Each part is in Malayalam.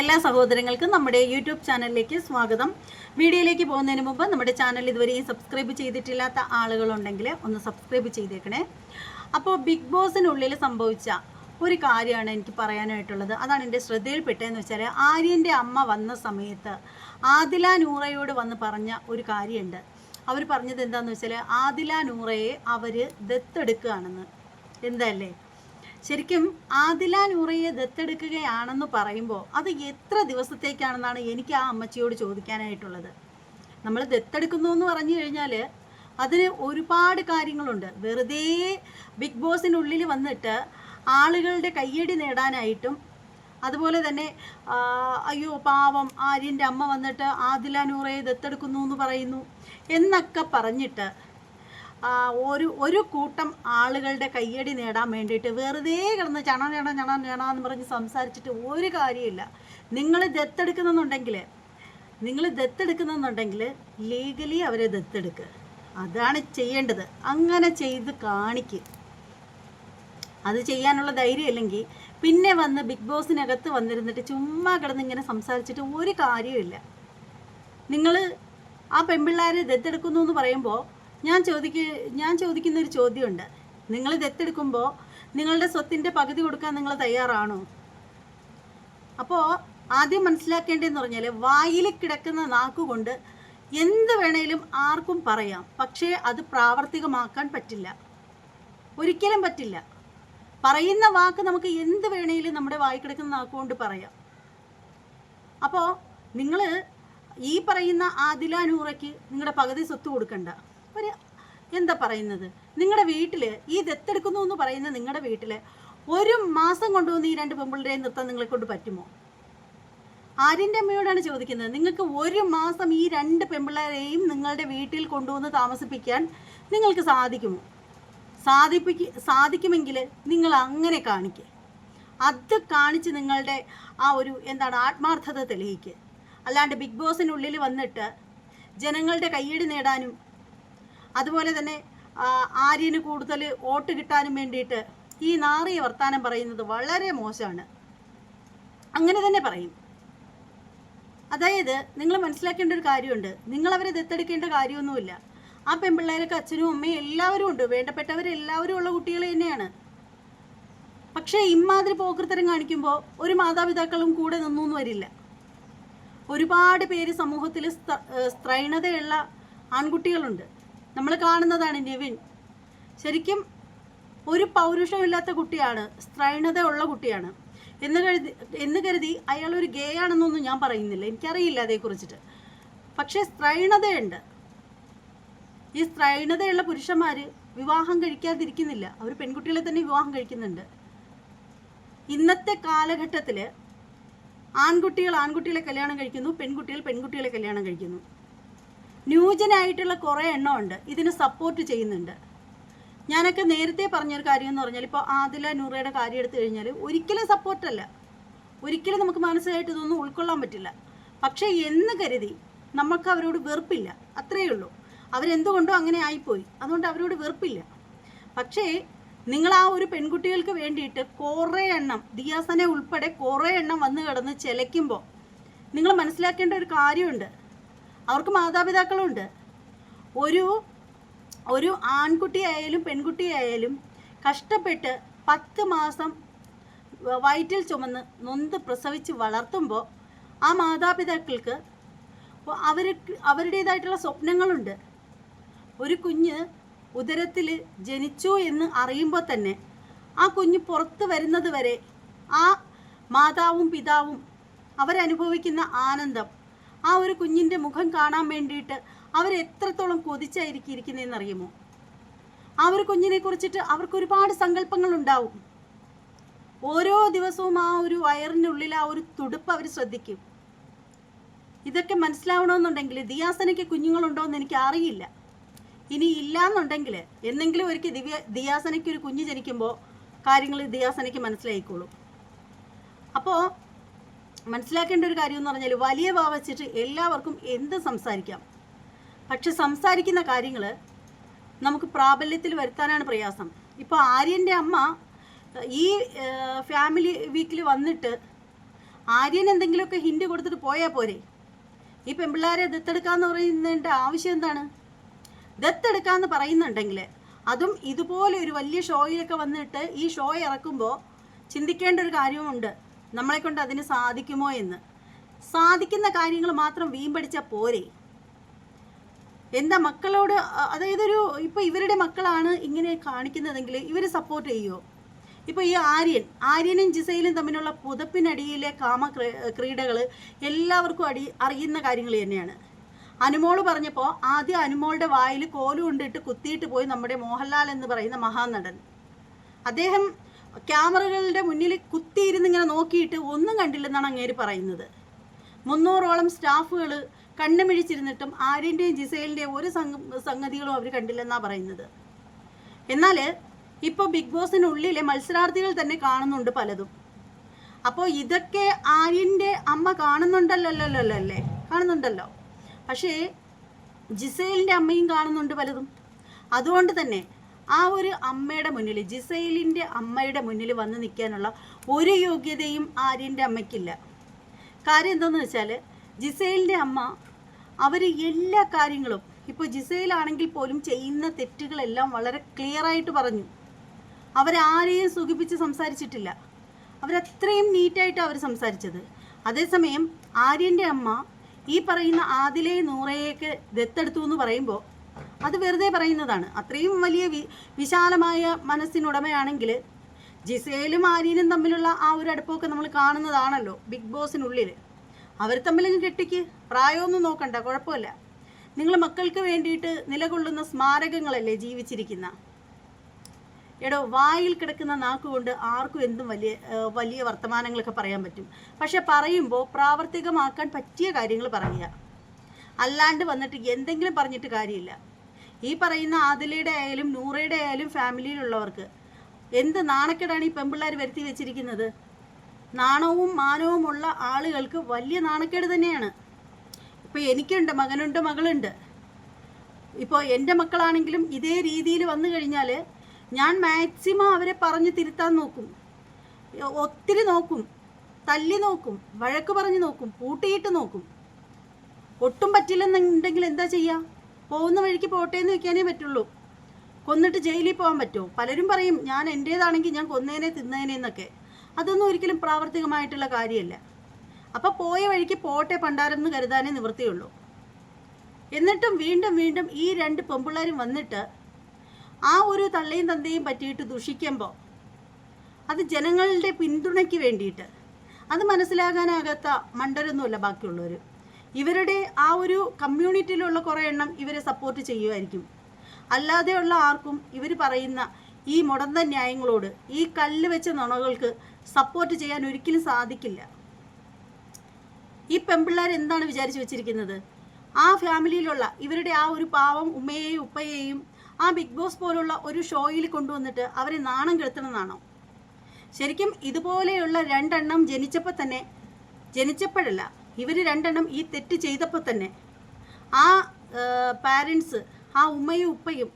എല്ലാ സഹോദരങ്ങൾക്കും നമ്മുടെ യൂട്യൂബ് ചാനലിലേക്ക് സ്വാഗതം. വീഡിയോയിലേക്ക് പോകുന്നതിന് മുമ്പ് നമ്മുടെ ചാനൽ ഇതുവരെയും സബ്സ്ക്രൈബ് ചെയ്തിട്ടില്ലാത്ത ആളുകളുണ്ടെങ്കിൽ ഒന്ന് സബ്സ്ക്രൈബ് ചെയ്തേക്കണേ. അപ്പോൾ ബിഗ് ബോസിനുള്ളിൽ സംഭവിച്ച ഒരു കാര്യമാണ് എനിക്ക് പറയാനായിട്ടുള്ളത്. അതാണ് എന്റെ ശ്രദ്ധയിൽപ്പെട്ടതെന്ന് വെച്ചാൽ ആര്യന്റെ അമ്മ വന്ന സമയത്ത് ആദില നൂറയോട് വന്ന് പറഞ്ഞ ഒരു കാര്യമുണ്ട്. അവർ പറഞ്ഞത് എന്താണെന്ന് വെച്ചാൽ ആദില നൂറയെ അവർ ദത്തെടുക്കുകയാണെന്ന്. എന്തല്ലേ ശരിക്കും ആദില നൂറയെ ദത്തെടുക്കുകയാണെന്ന് പറയുമ്പോൾ അത് എത്ര ദിവസത്തേക്കാണെന്നാണ് എനിക്ക് ആ അമ്മച്ചിയോട് ചോദിക്കാനായിട്ടുള്ളത്. നമ്മൾ ദത്തെടുക്കുന്നു എന്ന് പറഞ്ഞു കഴിഞ്ഞാൽ അതിന് ഒരുപാട് കാര്യങ്ങളുണ്ട്. വെറുതെ ബിഗ് ബോസിനുള്ളിൽ വന്നിട്ട് ആളുകളുടെ കയ്യടി നേടാനായിട്ടും അതുപോലെ തന്നെ അയ്യോ പാവം ആര്യന്റെ അമ്മ വന്നിട്ട് ആദിലാനൂറയെ ദത്തെടുക്കുന്നു എന്ന് പറയുന്നു എന്നൊക്കെ പറഞ്ഞിട്ട് ഒരു ഒരു കൂട്ടം ആളുകളുടെ കയ്യടി നേടാൻ വേണ്ടിയിട്ട് വെറുതെ കിടന്ന് ചണ ചണ ചണ ചണ എന്ന് പറഞ്ഞ് സംസാരിച്ചിട്ട് ഒരു കാര്യമില്ല. നിങ്ങൾ ദത്തെടുക്കുന്നുണ്ടെങ്കിൽ നിങ്ങൾ ദത്തെടുക്കുന്നുണ്ടെങ്കിൽ ലീഗലി അവരെ ദത്തെടുക്കുക അതാണ് ചെയ്യേണ്ടത്. അങ്ങനെ ചെയ്ത് കാണിക്കുക അത് ചെയ്യാനുള്ള ധൈര്യം ഇല്ലെങ്കിൽ പിന്നെ വന്ന് ബിഗ് ബോസിനകത്ത് വന്നിരുന്നിട്ട് ചുമ്മാ കിടന്ന് ഇങ്ങനെ സംസാരിച്ചിട്ട് ഒരു കാര്യമില്ല നിങ്ങൾ ആ പെൺപിള്ളേരെ ദത്തെടുക്കുന്നു എന്ന് പറയുമ്പോൾ ഞാൻ ചോദിക്ക ഞാൻ ചോദിക്കുന്ന ഒരു ചോദ്യമുണ്ട്. നിങ്ങൾ ദത്തെടുക്കുമ്പോൾ നിങ്ങളുടെ സ്വത്തിന്റെ പകുതി കൊടുക്കാൻ നിങ്ങൾ തയ്യാറാണോ? അപ്പോൾ ആദ്യം മനസ്സിലാക്കേണ്ടതെന്ന് പറഞ്ഞാൽ വായിൽ കിടക്കുന്ന നാക്കുകൊണ്ട് എന്ത് വേണേലും ആർക്കും പറയാം. പക്ഷേ അത് പ്രാവർത്തികമാക്കാൻ പറ്റില്ല. ഒരിക്കലും പറ്റില്ല. പറയുന്ന വാക്ക് നമുക്ക് എന്ത് വേണേലും നമ്മുടെ വായി കിടക്കുന്ന നാക്കുകൊണ്ട് പറയാം. അപ്പോൾ നിങ്ങൾ ഈ പറയുന്ന ആദിലാനൂറയ്ക്ക് നിങ്ങളുടെ പകുതി സ്വത്ത് കൊടുക്കണ്ട. ഒരു എന്താ പറയുന്നത്? നിങ്ങളുടെ വീട്ടിൽ ഈ ദത്തെടുക്കുന്നു എന്ന് പറയുന്ന നിങ്ങളുടെ വീട്ടിൽ ഒരു മാസം കൊണ്ടുവന്ന് ഈ രണ്ട് പെമ്പിളുടെയും നിർത്താൻ നിങ്ങളെ കൊണ്ട് പറ്റുമോ? ആര്യന്റെ അമ്മയോടാണ് ചോദിക്കുന്നത്. നിങ്ങൾക്ക് ഒരു മാസം ഈ രണ്ട് പെമ്പിള്ളേരെയും നിങ്ങളുടെ വീട്ടിൽ കൊണ്ടുവന്ന് താമസിപ്പിക്കാൻ നിങ്ങൾക്ക് സാധിക്കുമോ? സാധിപ്പിക്ക സാധിക്കുമെങ്കിൽ നിങ്ങൾ അങ്ങനെ കാണിക്കുക അത് കാണിച്ച് നിങ്ങളുടെ ആ ഒരു എന്താണ് ആത്മാർത്ഥത തെളിയിക്കുക അല്ലാണ്ട് ബിഗ് ബോസിനുള്ളിൽ വന്നിട്ട് ജനങ്ങളുടെ കയ്യടി നേടാനും അതുപോലെ തന്നെ ആര്യന് കൂടുതൽ വോട്ട് കിട്ടാനും വേണ്ടിയിട്ട് ഈ നാറിയ വർത്താനം പറയുന്നത് വളരെ മോശമാണ്. അങ്ങനെ തന്നെ പറയും. അതായത് നിങ്ങൾ മനസ്സിലാക്കേണ്ട ഒരു കാര്യമുണ്ട്. നിങ്ങൾ അവരെ ദത്തെടുക്കേണ്ട കാര്യമൊന്നുമില്ല. ആ പെൺപിള്ളേരൊക്കെ അച്ഛനും അമ്മയും എല്ലാവരും ഉണ്ട്. വേണ്ടപ്പെട്ടവരെല്ലാവരും ഉള്ള കുട്ടികൾ തന്നെയാണ്. പക്ഷേ ഇമാതിരി പോക്കൃത്തരം കാണിക്കുമ്പോൾ ഒരു മാതാപിതാക്കളും കൂടെ നിന്നൊന്നും വരില്ല. ഒരുപാട് പേര് സമൂഹത്തിൽ സ്ത്ര- സ്ത്രൈണതയുള്ള ആൺകുട്ടികളുണ്ട്. നമ്മൾ കാണുന്നതാണ് നിവിൻ. ശരിക്കും ഒരു പൗരുഷമില്ലാത്ത കുട്ടിയാണ് സ്ത്രൈണത ഉള്ള കുട്ടിയാണ്. എന്ന് കരുതി എന്ന് കരുതി അയാൾ ഒരു ഗേ ആണെന്നൊന്നും ഞാൻ പറയുന്നില്ല. എനിക്കറിയില്ല അതേക്കുറിച്ചിട്ട്. പക്ഷേ സ്ത്രൈണതയുണ്ട്. ഈ സ്ത്രൈണതയുള്ള പുരുഷന്മാർ വിവാഹം കഴിക്കാതിരിക്കുന്നില്ല. അവർ പെൺകുട്ടികളെ തന്നെ വിവാഹം കഴിക്കുന്നുണ്ട്. ഇന്നത്തെ കാലഘട്ടത്തിൽ ആൺകുട്ടികൾ ആൺകുട്ടികളെ കല്യാണം കഴിക്കുന്നു പെൺകുട്ടികൾ പെൺകുട്ടികളെ കല്യാണം കഴിക്കുന്നു. ന്യൂജനായിട്ടുള്ള കുറേ എണ്ണമുണ്ട്. ഇതിന് സപ്പോർട്ട് ചെയ്യുന്നുണ്ട്. ഞാനൊക്കെ നേരത്തെ പറഞ്ഞൊരു കാര്യം എന്ന് പറഞ്ഞാൽ ഇപ്പോൾ ആദില നൂറയുടെ കാര്യം എടുത്തു കഴിഞ്ഞാൽ ഒരിക്കലും സപ്പോർട്ടല്ല ഒരിക്കലും നമുക്ക് മാനസികമായിട്ട് ഇതൊന്നും ഉൾക്കൊള്ളാൻ പറ്റില്ല. പക്ഷേ എന്ന് കരുതി നമുക്ക് അവരോട് വെറുപ്പില്ല. അത്രയേ ഉള്ളൂ. അവരെന്തുകൊണ്ടോ അങ്ങനെ ആയിപ്പോയി. അതുകൊണ്ട് അവരോട് വെറുപ്പില്ല. പക്ഷേ നിങ്ങൾ ആ ഒരു പെൺകുട്ടികൾക്ക് വേണ്ടിയിട്ട് കുറേ എണ്ണം ദിയാസനെ ഉൾപ്പെടെ കുറേ എണ്ണം വന്ന് കിടന്ന് ചിലയ്ക്കുമ്പോൾ നിങ്ങൾ മനസ്സിലാക്കേണ്ട ഒരു കാര്യമുണ്ട്. അവർക്ക് മാതാപിതാക്കളുണ്ട്. ഒരു ഒരു ആൺകുട്ടിയായാലും പെൺകുട്ടിയായാലും കഷ്ടപ്പെട്ട് പത്ത് മാസം വയറ്റിൽ ചുമന്ന് നൊന്ത് പ്രസവിച്ച് വളർത്തുമ്പോൾ ആ മാതാപിതാക്കൾക്ക് അവർക്ക് അവരുടേതായിട്ടുള്ള സ്വപ്നങ്ങളുണ്ട്. ഒരു കുഞ്ഞ് ഉദരത്തിൽ ജനിച്ചു എന്ന് അറിയുമ്പോൾ തന്നെ ആ കുഞ്ഞ് പുറത്ത് വരുന്നത് വരെ ആ മാതാവും പിതാവും അവരനുഭവിക്കുന്ന ആനന്ദം ആ ഒരു കുഞ്ഞിന്റെ മുഖം കാണാൻ വേണ്ടിയിട്ട് അവരെത്രത്തോളം കൊതിച്ചായിരിക്കും ഇരിക്കുന്നതെന്നറിയുമോ ആ ഒരു കുഞ്ഞിനെ കുറിച്ചിട്ട് അവർക്ക് ഒരുപാട് സങ്കല്പങ്ങൾ ഉണ്ടാവും. ഓരോ ദിവസവും ആ ഒരു വയറിനുള്ളിൽ ആ ഒരു തുടുപ്പ് അവർ ശ്രദ്ധിക്കും. ഇതൊക്കെ മനസ്സിലാവണമെന്നുണ്ടെങ്കിൽ ദിയാസനയ്ക്ക് കുഞ്ഞുങ്ങളുണ്ടോ എന്ന് എനിക്ക് അറിയില്ല. ഇനി ഇല്ലാന്നുണ്ടെങ്കിൽ എന്നെങ്കിലും ഒരിക്കൽ ദിവ്യ ദിയാസനയ്ക്ക് ഒരു കുഞ്ഞ് ജനിക്കുമ്പോൾ കാര്യങ്ങൾ ദിയാസനയ്ക്ക് മനസ്സിലായിക്കോളും. അപ്പോൾ മനസ്സിലാക്കേണ്ട ഒരു കാര്യം എന്ന് പറഞ്ഞാൽ വലിയ വാ വെച്ചിട്ട് എല്ലാവർക്കും എന്ത് സംസാരിക്കാം? പക്ഷെ സംസാരിക്കുന്ന കാര്യങ്ങൾ നമുക്ക് പ്രാബല്യത്തിൽ വരുത്താനാണ് പ്രയാസം. ഇപ്പോൾ ആര്യന്റെ അമ്മ ഈ ഫാമിലി വീക്കിൽ വന്നിട്ട് ആര്യൻ എന്തെങ്കിലുമൊക്കെ ഹിൻഡ് കൊടുത്തിട്ട് പോയാൽ പോരെ? ഈ പെൺപിള്ളേരെ ദത്തെടുക്കാന്ന് പറയുന്നതിന്റെ ആവശ്യം എന്താണ്? ദത്തെടുക്കാന്ന് പറയുന്നുണ്ടെങ്കിൽ അതും ഇതുപോലെ ഒരു വലിയ ഷോയിലൊക്കെ വന്നിട്ട് ഈ ഷോ ഇറക്കുമ്പോൾ ചിന്തിക്കേണ്ട ഒരു കാര്യമുണ്ട് നമ്മളെ കൊണ്ട് അതിന് സാധിക്കുമോ എന്ന്. സാധിക്കുന്ന കാര്യങ്ങൾ മാത്രം വീമ്പടിച്ചാൽ പോരെ. എന്താ മക്കളോട് അതായത് ഒരു ഇപ്പോൾ ഇവരുടെ മക്കളാണ് ഇങ്ങനെ കാണിക്കുന്നതെങ്കിൽ ഇവർ സപ്പോർട്ട് ചെയ്യുമോ ഇപ്പോൾ ഈ ആര്യൻ ആര്യനും ജിസയിലും തമ്മിലുള്ള പുതപ്പിനടിയിലെ കാമ ക്രീഡകൾ എല്ലാവർക്കും അടി അറിയുന്ന കാര്യങ്ങൾ തന്നെയാണ്. അനുമോൾ പറഞ്ഞപ്പോൾ ആദ്യം അനുമോളുടെ വായിൽ കോലുകൊണ്ടിട്ട് കുത്തിയിട്ട് പോയി നമ്മുടെ മോഹൻലാൽ എന്ന് പറയുന്ന മഹാനടൻ. അദ്ദേഹം ക്യാമറകളുടെ മുന്നിൽ കുത്തിയിരുന്ന് ഇങ്ങനെ നോക്കിയിട്ട് ഒന്നും കണ്ടില്ലെന്നാണ് അങ്ങേര് പറയുന്നത്. മുന്നൂറോളം സ്റ്റാഫുകൾ കണ്ണുമിഴിച്ചിരുന്നിട്ടും ആര്യന്റെയും ജിസേലിന്റെയും ഒരു സംഗ സംഗതികളും അവർ കണ്ടില്ലെന്നാണ് പറയുന്നത്. എന്നാൽ ഇപ്പോൾ ബിഗ് ബോസിനുള്ളിലെ മത്സരാർത്ഥികൾ തന്നെ കാണുന്നുണ്ട് പലതും. അപ്പോൾ ഇതൊക്കെ ആര്യന്റെ അമ്മ കാണുന്നുണ്ടല്ലോ അല്ലേ കാണുന്നുണ്ടല്ലോ. പക്ഷേ ജിസേലിന്റെ അമ്മയും കാണുന്നുണ്ട് പലതും. അതുകൊണ്ട് തന്നെ ആ ഒരു അമ്മയുടെ മുന്നിൽ ജിസൈലിന്റെ അമ്മയുടെ മുന്നിൽ വന്ന് നിൽക്കാനുള്ള ഒരു യോഗ്യതയും ആര്യന്റെ അമ്മയ്ക്കില്ല. കാര്യം എന്താണെന്ന് വെച്ചാൽ ജിസൈലിന്റെ അമ്മ അവർ എല്ലാ കാര്യങ്ങളും ഇപ്പോൾ ജിസൈലാണെങ്കിൽ പോലും ചെയ്യുന്ന തെറ്റുകളെല്ലാം വളരെ ക്ലിയറായിട്ട് പറഞ്ഞു. അവരാരെയും സുഖിപ്പിച്ച് സംസാരിച്ചിട്ടില്ല. അവരത്രയും നീറ്റായിട്ട് അവർ സംസാരിച്ചത്. അതേസമയം ആര്യന്റെ അമ്മ ഈ പറയുന്ന ആദിലേ നൂറയൊക്കെ ദത്തെടുത്തു എന്ന് പറയുമ്പോൾ അത് വെറുതെ പറയുന്നതാണ്. അത്രയും വലിയ വിശാലമായ മനസ്സിനുടമയാണെങ്കിൽ ജിസേലും ആര്യനും തമ്മിലുള്ള ആ ഒരു അടുപ്പമൊക്കെ നമ്മൾ കാണുന്നതാണല്ലോ ബിഗ് ബോസിനുള്ളിൽ. അവർ തമ്മിലും കെട്ടിക്ക്. പ്രായമൊന്നും നോക്കണ്ട കുഴപ്പമില്ല. നിങ്ങൾ മക്കൾക്ക് വേണ്ടിയിട്ട് നിലകൊള്ളുന്ന സ്മാരകങ്ങളല്ലേ ജീവിച്ചിരിക്കുന്ന? എടോ വായിൽ കിടക്കുന്ന നാക്കുകൊണ്ട് ആർക്കും എന്തും വലിയ വലിയ വർത്തമാനങ്ങളൊക്കെ പറയാൻ പറ്റും. പക്ഷെ പറയുമ്പോൾ പ്രാവർത്തികമാക്കാൻ പറ്റിയ കാര്യങ്ങൾ പറയുക. അല്ലാണ്ട് വന്നിട്ട് എന്തെങ്കിലും പറഞ്ഞിട്ട് കാര്യമില്ല. ഈ പറയുന്ന ആദിലയുടെ ആയാലും നൂറയുടെ ആയാലും ഫാമിലിയിലുള്ളവർക്ക് എന്ത് നാണക്കേടാണ് ഈ പെമ്പിള്ളേർ വരുത്തി വെച്ചിരിക്കുന്നത്? നാണവും മാനവും ഉള്ള ആളുകൾക്ക് വലിയ നാണക്കേട് തന്നെയാണ്. ഇപ്പോൾ എനിക്കുണ്ട് മകനുണ്ട് മകളുണ്ട്. ഇപ്പോൾ എന്റെ മക്കളാണെങ്കിലും ഇതേ രീതിയിൽ വന്നു കഴിഞ്ഞാൽ ഞാൻ മാക്സിമം അവരെ പറഞ്ഞ് തിരുത്താൻ നോക്കും. ഒത്തിരി നോക്കും. തല്ലി നോക്കും. വഴക്ക് പറഞ്ഞ് നോക്കും. പൂട്ടിയിട്ട് നോക്കും. ഒട്ടും പറ്റില്ലെന്നുണ്ടെങ്കിൽ എന്താ ചെയ്യുക പോകുന്ന വഴിക്ക് പോട്ടെ എന്ന് വെക്കാനേ പറ്റുള്ളൂ. കൊന്നിട്ട് ജയിലിൽ പോകാൻ പറ്റുമോ? പലരും പറയും ഞാൻ എന്റേതാണെങ്കിൽ ഞാൻ കൊന്നേനെ തിന്നേനെ എന്നൊക്കെ. അതൊന്നും ഒരിക്കലും പ്രാവർത്തികമായിട്ടുള്ള കാര്യമല്ല. അപ്പോൾ പോയ വഴിക്ക് പോട്ടെ പണ്ടാരം എന്ന് കരുതാനേ നിവൃത്തിയുള്ളൂ. എന്നിട്ടും വീണ്ടും വീണ്ടും ഈ രണ്ട് പെമ്പിള്ളേരും വന്നിട്ട് ആ ഒരു തള്ളയും തന്തയും പറ്റിയിട്ട് ദുഷിക്കുമ്പോൾ അത് ജനങ്ങളുടെ പിന്തുണയ്ക്ക് വേണ്ടിയിട്ട്. അത് മനസ്സിലാകാനാകാത്ത മണ്ടരൊന്നുമല്ല ബാക്കിയുള്ളവർ ഇവരുടെ ആ ഒരു കമ്മ്യൂണിറ്റിയിലുള്ള കുറേ എണ്ണം ഇവരെ സപ്പോർട്ട് ചെയ്യുമായിരിക്കും അല്ലാതെയുള്ള ആർക്കും ഇവർ പറയുന്ന ഈ മുടന്ത ന്യായങ്ങളോട് ഈ കല്ല് വെച്ച നുണകൾക്ക് സപ്പോർട്ട് ചെയ്യാൻ ഒരിക്കലും സാധിക്കില്ല. ഈ പെമ്പിള്ളേർ എന്താണ് വിചാരിച്ചു വെച്ചിരിക്കുന്നത്? ആ ഫാമിലിയിലുള്ള ഇവരുടെ ആ ഒരു പാവം ഉമ്മയെയും ഉപ്പയെയും ആ ബിഗ് ബോസ് പോലുള്ള ഒരു ഷോയിൽ കൊണ്ടുവന്നിട്ട് അവരെ നാണം കെടുത്തണമെന്നാണോ? ശരിക്കും ഇതുപോലെയുള്ള രണ്ടെണ്ണം ജനിച്ചപ്പോൾ തന്നെ ജനിച്ചപ്പോഴല്ല ഇവർ രണ്ടെണ്ണം ഈ തെറ്റ് ചെയ്തപ്പോൾ തന്നെ ആ പാരൻസ് ആ ഉമ്മയും ഉപ്പയും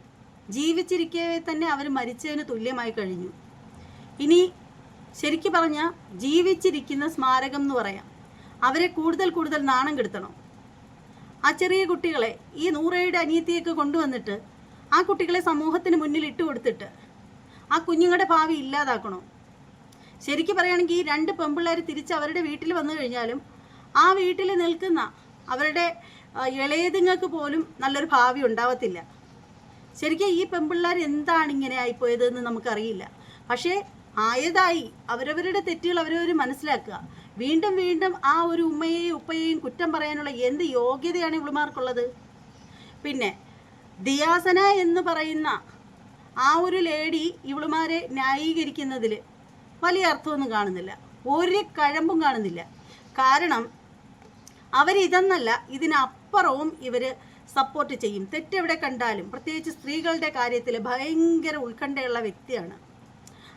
ജീവിച്ചിരിക്കേ തന്നെ അവർ മരിച്ചതിന് തുല്യമായി കഴിഞ്ഞു. ഇനി ശരിക്കു പറഞ്ഞാൽ ജീവിച്ചിരിക്കുന്ന സ്മാരകം എന്ന് പറയാം. അവരെ കൂടുതൽ കൂടുതൽ നാണം കെടുത്തണം. ആ ചെറിയ കുട്ടികളെ ഈ നൂറയുടെ അനിയത്തിയൊക്കെ കൊണ്ടുവന്നിട്ട് ആ കുട്ടികളെ സമൂഹത്തിന് മുന്നിൽ ഇട്ട് കൊടുത്തിട്ട് ആ കുഞ്ഞുങ്ങളുടെ ഭാവി ഇല്ലാതാക്കണോ? ശരിക്കും പറയുകയാണെങ്കിൽ ഈ രണ്ട് പെമ്പിള്ളേർ തിരിച്ച് അവരുടെ വീട്ടിൽ വന്നു കഴിഞ്ഞാലും ആ വീട്ടിൽ നിൽക്കുന്ന അവരുടെ ഇളയതുങ്ങൾക്ക് പോലും നല്ലൊരു ഭാവി ഉണ്ടാവത്തില്ല. ശരിക്കും ഈ പെമ്പിള്ളേർ എന്താണ് ഇങ്ങനെ ആയിപ്പോയത് എന്ന് നമുക്കറിയില്ല. പക്ഷേ ആയതായി അവരവരുടെ തെറ്റുകൾ അവരവർ മനസ്സിലാക്കുക. വീണ്ടും വീണ്ടും ആ ഒരു ഉമ്മയെയും ഉപ്പയെയും കുറ്റം പറയാനുള്ള എന്ത് യോഗ്യതയാണ് ഇവളുമാർക്കുള്ളത്? പിന്നെ ദിയാസന എന്ന് പറയുന്ന ആ ഒരു ലേഡി ഇവളുമാരെ ന്യായീകരിക്കുന്നതിൽ വലിയ അർത്ഥമൊന്നും കാണുന്നില്ല. ഒരു കഴമ്പും കാണുന്നില്ല. കാരണം അവരിതെന്നല്ല ഇതിനപ്പുറവും ഇവർ സപ്പോർട്ട് ചെയ്യും. തെറ്റെവിടെ കണ്ടാലും പ്രത്യേകിച്ച് സ്ത്രീകളുടെ കാര്യത്തിൽ ഭയങ്കര ഉത്കണ്ഠയുള്ള വ്യക്തിയാണ്.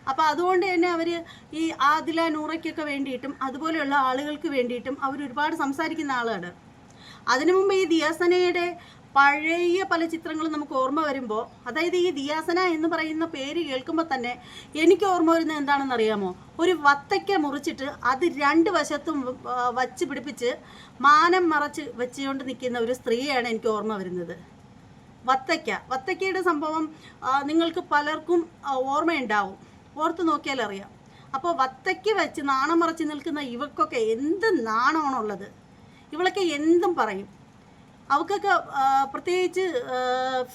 അപ്പോൾ അതുകൊണ്ട് തന്നെ അവർ ഈ ആദില നൂറയ്ക്കൊക്കെ വേണ്ടിയിട്ടും അതുപോലെയുള്ള ആളുകൾക്ക് വേണ്ടിയിട്ടും അവർ ഒരുപാട് സംസാരിക്കുന്ന ആളാണ്. അതിനു മുമ്പ് ഈ ദിയാസനയുടെ പഴയ പല ചിത്രങ്ങളും നമുക്ക് ഓർമ്മ വരുമ്പോൾ അതായത് ഈ ദിയാസന എന്ന് പറയുന്ന പേര് കേൾക്കുമ്പോൾ തന്നെ എനിക്ക് ഓർമ്മ വരുന്നത് എന്താണെന്ന് അറിയാമോ? ഒരു വത്തയ്ക്ക മുറിച്ചിട്ട് അത് രണ്ട് വശത്തും വച്ച് പിടിപ്പിച്ച് മാനം മറച്ച് വെച്ചുകൊണ്ട് നിൽക്കുന്ന ഒരു സ്ത്രീയാണ് എനിക്ക് ഓർമ്മ വരുന്നത്. വത്തയ്ക്ക. വത്തയ്ക്കയുടെ സംഭവം നിങ്ങൾക്ക് പലർക്കും ഓർമ്മയുണ്ടാവും. ഓർത്ത് നോക്കിയാൽ അറിയാം. അപ്പോൾ വത്തയ്ക്ക് വെച്ച് നാണം മറച്ച് നിൽക്കുന്ന ഇവക്കൊക്കെ എന്ത് നാണമാണുള്ളത്? ഇവളൊക്കെ എന്തും പറയും. അവൾക്കൊക്കെ ആ, പ്രത്യേകിച്ച്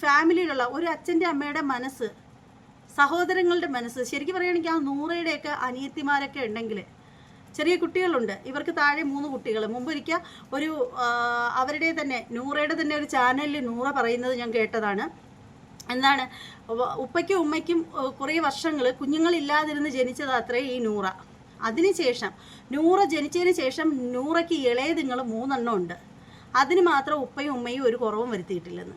ഫാമിലിയിലുള്ള ഒരു അച്ഛന്റെ അമ്മയുടെ മനസ്സ് സഹോദരങ്ങളുടെ മനസ്സ് ശരിക്കും പറയുകയാണെങ്കിൽ ആ നൂറയുടെയൊക്കെ അനിയത്തിമാരൊക്കെ ഉണ്ടെങ്കിൽ ചെറിയ കുട്ടികളുണ്ട്. ഇവർക്ക് താഴെ മൂന്ന് കുട്ടികൾ. മുമ്പൊരിക്കൽ ഒരു അവരുടെ തന്നെ നൂറയുടെ തന്നെ ഒരു ചാനലിൽ നൂറ പറയുന്നത് ഞാൻ കേട്ടതാണ്. എന്താണ് ഉപ്പയ്ക്കും ഉമ്മയ്ക്കും കുറേ വർഷങ്ങൾ കുഞ്ഞുങ്ങളില്ലാതിരുന്ന് ജനിച്ചത് അത്രേ ഈ നൂറ. അതിനുശേഷം നൂറ ജനിച്ചതിന് ശേഷം നൂറയ്ക്ക് ഇളയതുങ്ങൾ മൂന്നെണ്ണം ഉണ്ട്. അതിന് മാത്രം ഉപ്പയും ഉമ്മയും ഒരു കുറവും വരുത്തിയിട്ടില്ലെന്ന്.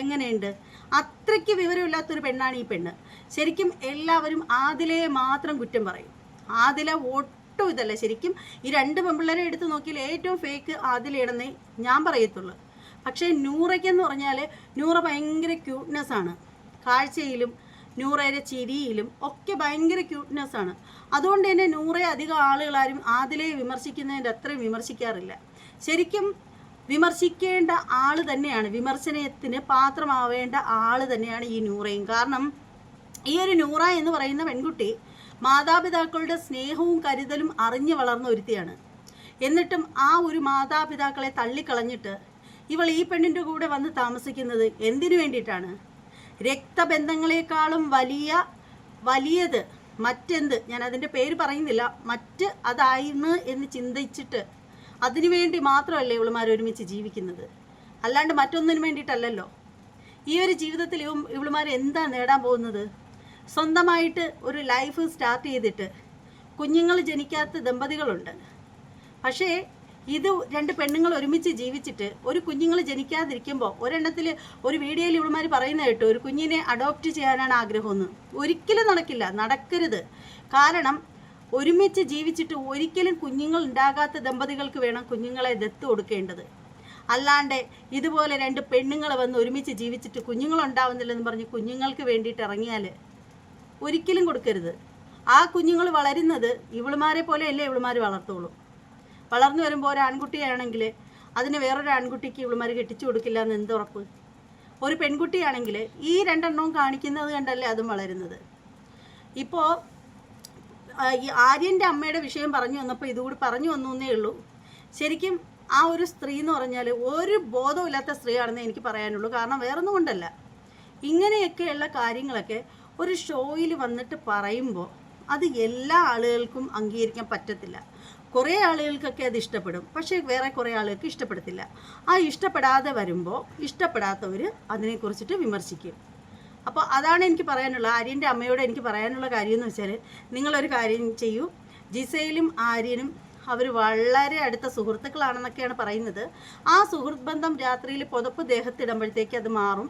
എങ്ങനെയുണ്ട്? അത്രയ്ക്ക് വിവരമില്ലാത്തൊരു പെണ്ണാണ് ഈ പെണ്ണ്. ശരിക്കും എല്ലാവരും ആദിലയെ മാത്രം കുറ്റം പറയും. ആദില ഒട്ടും ഇതല്ല. ശരിക്കും ഈ രണ്ട് പെമ്പിള്ളേരെ എടുത്ത് നോക്കിയാൽ ഏറ്റവും ഫേക്ക് ആദിലയാണെന്നേ ഞാൻ പറയത്തുള്ളൂ. പക്ഷേ നൂറയ്ക്കെന്ന് പറഞ്ഞാൽ നൂറ ഭയങ്കര ക്യൂട്ട്നെസ് ആണ്. കാഴ്ചയിലും നൂറയുടെ ചിരിയിലും ഒക്കെ ഭയങ്കര ക്യൂട്ട്നെസ് ആണ്. അതുകൊണ്ട് തന്നെ നൂറെ അധികം ആളുകളാരും ആദിലയെ വിമർശിക്കുന്നതിന്റെ അത്രയും വിമർശിക്കാറില്ല. ശരിക്കും വിമർശിക്കേണ്ട ആൾ തന്നെയാണ്. വിമർശനത്തിന് പാത്രമാവേണ്ട ആൾ തന്നെയാണ് ഈ നൂറയും. കാരണം ഈ ഒരു നൂറ എന്ന് പറയുന്ന പെൺകുട്ടി മാതാപിതാക്കളുടെ സ്നേഹവും കരുതലും അറിഞ്ഞു വളർന്ന ഒരുത്തിയാണ്. എന്നിട്ടും ആ ഒരു മാതാപിതാക്കളെ തള്ളിക്കളഞ്ഞിട്ട് ഇവൾ ഈ പെണ്ണിന്റെ കൂടെ വന്ന് താമസിക്കുന്നത് എന്തിനു വേണ്ടിയിട്ടാണ്? രക്തബന്ധങ്ങളെക്കാളും വലിയ വലിയത് മറ്റെന്ത്? ഞാൻ അതിന്റെ പേര് പറയുന്നില്ല. മറ്റ് അതായിരുന്നു എന്ന് ചിന്തിച്ചിട്ട് അതിനുവേണ്ടി മാത്രമല്ലേ ഇവളുമാർ ഒരുമിച്ച് ജീവിക്കുന്നത്? അല്ലാണ്ട് മറ്റൊന്നിനു വേണ്ടിയിട്ടല്ലല്ലോ. ഈ ഒരു ജീവിതത്തിൽ ഇവ ഇവളുമാർ എന്താ നേടാൻ പോകുന്നത്? സ്വന്തമായിട്ട് ഒരു ലൈഫ് സ്റ്റാർട്ട് ചെയ്തിട്ട് കുഞ്ഞുങ്ങൾ ജനിക്കാത്ത ദമ്പതികളുണ്ട്. പക്ഷേ ഇത് രണ്ട് പെണ്ണുങ്ങൾ ഒരുമിച്ച് ജീവിച്ചിട്ട് ഒരു കുഞ്ഞുങ്ങൾ ജനിക്കാതിരിക്കുമ്പോൾ ഒരെണ്ണത്തിൽ ഒരു വീഡിയോയിൽ ഇവളുമാർ പറയുന്ന കേട്ടോ ഒരു കുഞ്ഞിനെ അഡോപ്റ്റ് ചെയ്യാനാണ് ആഗ്രഹമെന്ന് ഒരിക്കലും നടക്കില്ല നടക്കരുത്. കാരണം ഒരുമിച്ച് ജീവിച്ചിട്ട് ഒരിക്കലും കുഞ്ഞുങ്ങൾ ഉണ്ടാകാത്ത ദമ്പതികൾക്ക് വേണം കുഞ്ഞുങ്ങളെ ദത്ത് കൊടുക്കേണ്ടത്. അല്ലാണ്ട് ഇതുപോലെ രണ്ട് പെണ്ണുങ്ങൾ വന്ന് ഒരുമിച്ച് ജീവിച്ചിട്ട് കുഞ്ഞുങ്ങൾ ഉണ്ടാവുന്നില്ലെന്ന് പറഞ്ഞ് കുഞ്ഞുങ്ങൾക്ക് വേണ്ടിയിട്ട് ഇറങ്ങിയാൽ ഒരിക്കലും കൊടുക്കരുത്. ആ കുഞ്ഞുങ്ങൾ വളരുന്നത് ഇവളുമാരെ പോലെയല്ലേ ഇവളുമാർ വളർത്തുള്ളൂ. വളർന്നു വരുമ്പോൾ ഒരു ആൺകുട്ടിയാണെങ്കിൽ അതിന് വേറൊരു ആൺകുട്ടിക്ക് ഇവളുമാർ കെട്ടിച്ചു കൊടുക്കില്ല എന്ന് എന്ത് ഉറപ്പ്? ഒരു പെൺകുട്ടിയാണെങ്കിൽ ഈ രണ്ടെണ്ണവും കാണിക്കുന്നത് കണ്ടല്ലേ അതും വളരുന്നത്. ഇപ്പോൾ ഈ ആര്യന്റെ അമ്മയുടെ വിഷയം പറഞ്ഞു വന്നപ്പോൾ ഇതുകൂടി പറഞ്ഞു വന്നു എന്നേ ഉള്ളൂ. ശരിക്കും ആ ഒരു സ്ത്രീ എന്ന് പറഞ്ഞാൽ ഒരു ബോധമില്ലാത്ത സ്ത്രീയാണെന്ന് എനിക്ക് പറയാനുള്ളൂ. കാരണം വേറൊന്നും കൊണ്ടല്ല. ഇങ്ങനെയൊക്കെയുള്ള കാര്യങ്ങളൊക്കെ ഒരു ഷോയിൽ വന്നിട്ട് പറയുമ്പോൾ അത് എല്ലാ ആളുകൾക്കും അംഗീകരിക്കാൻ പറ്റത്തില്ല. കുറേ ആളുകൾക്കൊക്കെ അത് ഇഷ്ടപ്പെടും. പക്ഷേ വേറെ കുറേ ആളുകൾക്ക് ഇഷ്ടപ്പെടത്തില്ല. ആ ഇഷ്ടപ്പെടാതെ വരുമ്പോൾ ഇഷ്ടപ്പെടാത്തവർ അതിനെക്കുറിച്ചിട്ട് വിമർശിക്കും. അപ്പോൾ അതാണ് എനിക്ക് പറയാനുള്ളത്. ആര്യന്റെ അമ്മയോട് എനിക്ക് പറയാനുള്ള കാര്യം എന്ന് വെച്ചാൽ നിങ്ങളൊരു കാര്യം ചെയ്യൂ. ജിസയിലും ആര്യനും അവർ വളരെ അടുത്ത സുഹൃത്തുക്കളാണെന്നൊക്കെയാണ് പറയുന്നത്. ആ സുഹൃത്ത് ബന്ധം രാത്രിയിൽ പുതപ്പ് ദേഹത്തിടുമ്പോഴത്തേക്ക് അത് മാറും.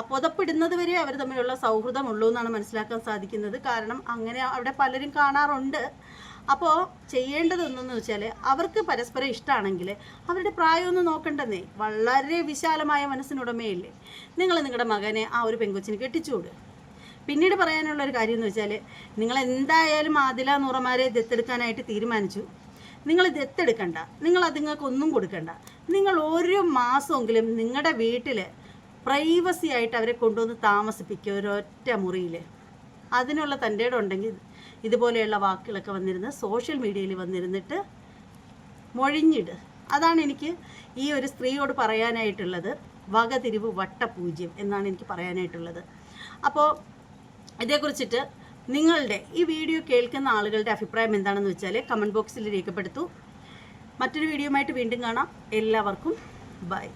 പുതപ്പിടുന്നത് വരെ അവർ തമ്മിലുള്ള സൗഹൃദം ഉള്ളൂ എന്നാണ് മനസ്സിലാക്കാൻ സാധിക്കുന്നത്. കാരണം അങ്ങനെ അവിടെ പലരും കാണാറുണ്ട്. അപ്പോൾ ചെയ്യേണ്ടതൊന്നെന്ന് വെച്ചാൽ അവർക്ക് പരസ്പരം ഇഷ്ടമാണെങ്കിൽ അവരുടെ പ്രായമൊന്നും നോക്കണ്ടെന്നേ. വളരെ വിശാലമായ മനസ്സിനുടമയല്ലേ. നിങ്ങൾ നിങ്ങളുടെ മകനെ ആ ഒരു പെങ്കൊച്ചിന് കെട്ടിച്ചുകൊടു പിന്നീട് പറയാനുള്ള ഒരു കാര്യം എന്ന് വെച്ചാൽ നിങ്ങൾ എന്തായാലും ആദില നൂറമാരെ ദത്തെടുക്കാനായിട്ട് തീരുമാനിച്ചു. നിങ്ങൾ ദത്തെടുക്കണ്ട. നിങ്ങൾ അതുങ്ങൾക്ക് ഒന്നും കൊടുക്കണ്ട. നിങ്ങൾ ഒരു മാസമെങ്കിലും നിങ്ങളുടെ വീട്ടിൽ പ്രൈവസി ആയിട്ട് അവരെ കൊണ്ടുവന്ന് താമസിപ്പിക്കുക ഒരൊറ്റ മുറിയിൽ അതിനുള്ള തന്റെ ഉണ്ടെങ്കിൽ ഇതുപോലെയുള്ള വാക്കുകളൊക്കെ വന്നിരുന്ന് സോഷ്യൽ മീഡിയയിൽ വന്നിരുന്നിട്ട് മൊഴിഞ്ഞിട്. അതാണ് എനിക്ക് ഈ ഒരു സ്ത്രീയോട് പറയാനായിട്ടുള്ളത്. വകതിരിവ് വട്ടപൂജ്യം എന്നാണ് എനിക്ക് പറയാനായിട്ടുള്ളത്. അപ്പോൾ ഇതേക്കുറിച്ചിട്ട് നിങ്ങളുടെ ഈ വീഡിയോ കേൾക്കുന്ന ആളുകളുടെ അഭിപ്രായം എന്താണെന്ന് വെച്ചാൽ കമന്റ് ബോക്സിൽ രേഖപ്പെടുത്തു. മറ്റൊരു വീഡിയോയുമായിട്ട് വീണ്ടും കാണാം. എല്ലാവർക്കും ബൈ